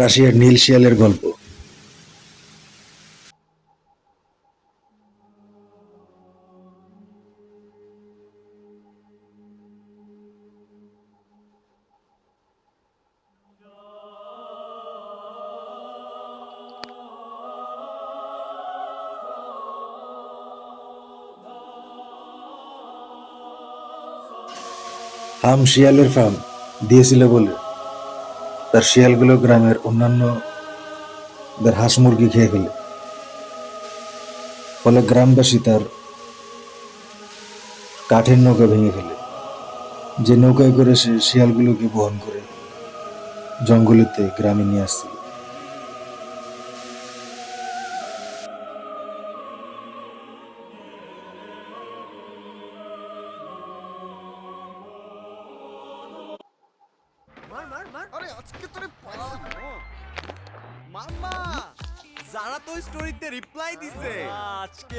রাশিয়ার নীল শিয়ালের গল্প। হাম শিয়ালের ফার্ম দিয়েছিল বলে। তার শিয়ালগুলো গ্রামের অন্যান্য দের হাঁস মুরগি খেয়ে ফেলে। ফলে গ্রামবাসী তার কাঠের নৌকা ভেঙে ফেলে। যে নৌকায় করে সে শিয়ালগুলোকে বহন করে জঙ্গলেতে গ্রামে নিয়ে আসছিল। মাম্মা! যারা তো স্টোরিতে রিপ্লাই দিছে। আজকে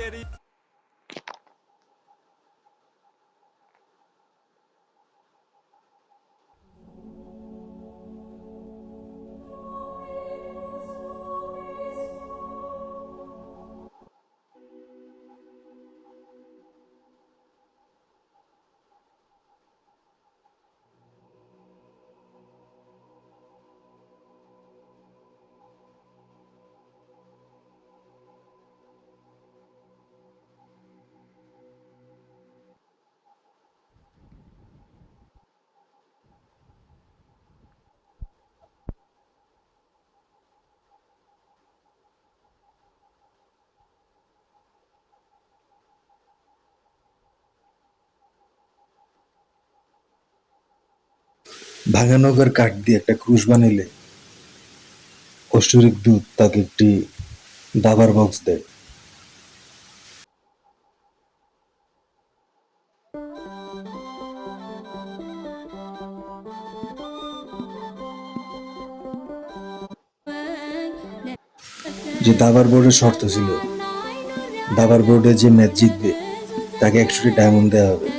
ভাঙা কাঠ দিয়ে একটা ক্রুশ বানাইলে অষ্টরিক দূত তাকে একটি দাবার বক্স দেয়। যে দাবার বোর্ডের শর্ত ছিল, দাবার বোর্ডে যে ম্যাচ জিতবে, তাকে একশোটি ডায়মন্ড দেওয়া হবে।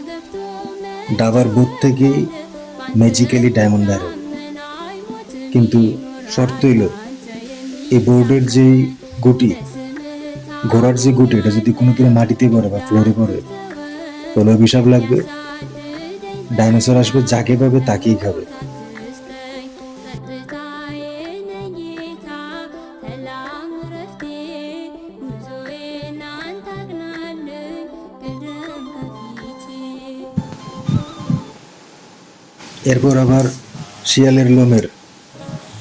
দাবার বোর্ড থেকেই ম্যাজিক্যালি ডায়মন্ড হবে কিন্তু শর্ত হইল, এই বোর্ডের যে গুটি, ঘোড়ার যে গুটি, এটা যদি কোনো দিনে মাটিতে পড়ে বা ফ্লোরে পড়ে, তাহলে অভিশাপ লাগবে। ডাইনোসর আসবে, যাকে পাবে তাকেই খাবে। এরপর আবার শিয়ালের লোমের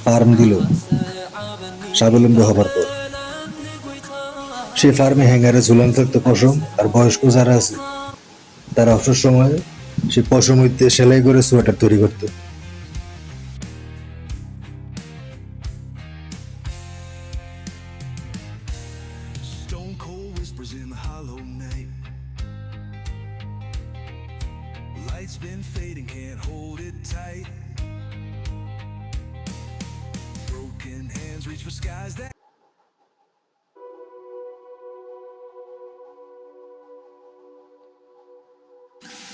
ফার্ম দিল স্বাবলম্বী হবার পর সে ফার্মে হ্যাঙ্গারে ঝুলানো থাকতো পশম, আর বয়স্ক যারা আছে, তারা অবসর সময়ে সে পশম হইতে সেলাই করে সোয়েটার তৈরি করতো Stone cold whispers in the hollow night. Lights been fading, can't hold it tight. Broken hands reach for skies that.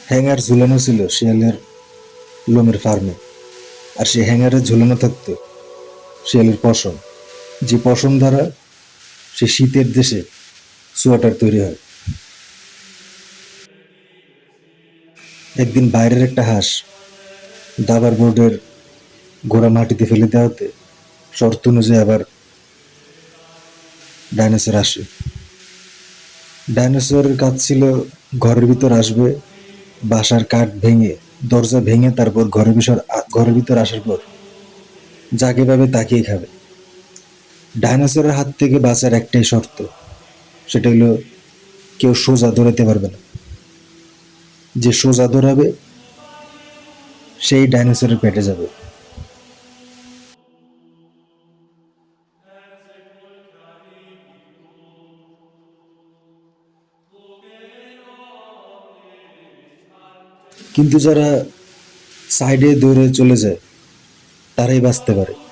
Hanger ঝুলানো ছিল শিয়ালের লোমের ফার্মে আর সে হ্যাঙ্গারে ঝুলানো থাকতো শিয়ালের পশম যে পশম দ্বারা সে শীতের দেশে সোয়েটার তৈরি হয় একদিন বাইরের একটা হাঁস দাবার বোর্ডের গোড়া মাটিতে ফেলে দেওয়াতে শর্ত অনুযায়ী আবার ডাইনোসর আসে। ডাইনোসরের কাজ ছিল ঘরের ভিতর আসবে, বাসার কাঠ ভেঙে, দরজা ভেঙে তারপর ঘরের ভিতর ঘরের ভিতর আসার পর যাকে পাবে তাকেই খাবে। ডাইনোসরের হাত থেকে বাঁচার একটাই শর্ত, সেটা হলো কেউ সোজা দৌড়াতে পারবে না। যে সোজা দৌড়াবে, সেই ডাইনোসরের পেটে যাবে। কিন্তু যারা সাইডে দৌড়ে চলে যায়, তারাই বাঁচতে পারে।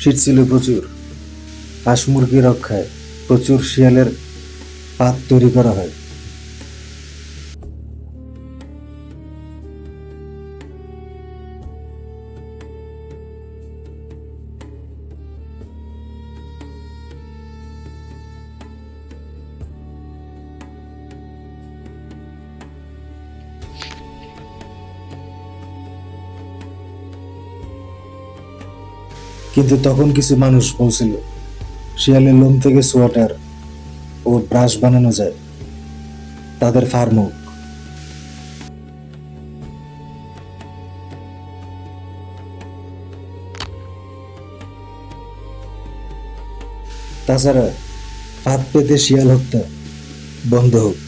শীত ছিল প্রচুর। হাঁস মুরগি রক্ষায় প্রচুর শিয়ালের পাত তৈরি করা হয়। কিন্তু তখন কিছু মানুষ বলছিল, শিয়ালের লোম থেকে সোয়াটার ও ব্রাশ বানানো যায়। তাদের ফার্ম হোক। তাছাড়া হাত পেতে শিয়াল হত্যা বন্ধ হোক।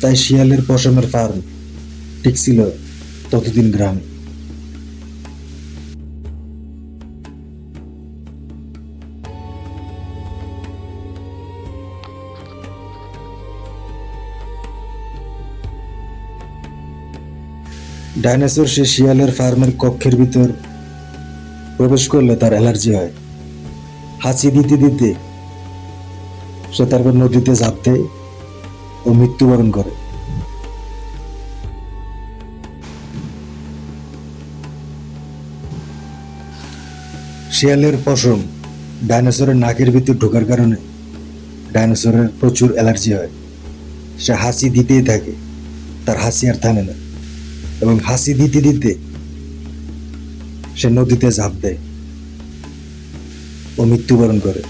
তাই শিয়ালের পশমের ফার্ম ঠিক ছিল ততদিন গ্রামে। ডাইনোসর সে শিয়ালের ফার্মের কক্ষের ভিতর প্রবেশ করলে তার অ্যালার্জি হয়। হাঁচি দিতে দিতে সে তারপর নদীতে ঝাঁপ দেয় ও মৃত্যুবরণ করে। শিয়ালের পশম ডাইনোসরের নাকের ভিতর ঢোকার কারণে ডাইনোসরের প্রচুর অ্যালার্জি হয়। সে হাসি দিতেই থাকে, তার হাসি আর থামে না। এবং হাসি দিতে দিতে সে নদীতে ঝাঁপ দেয়। ও মৃত্যুবরণ করে।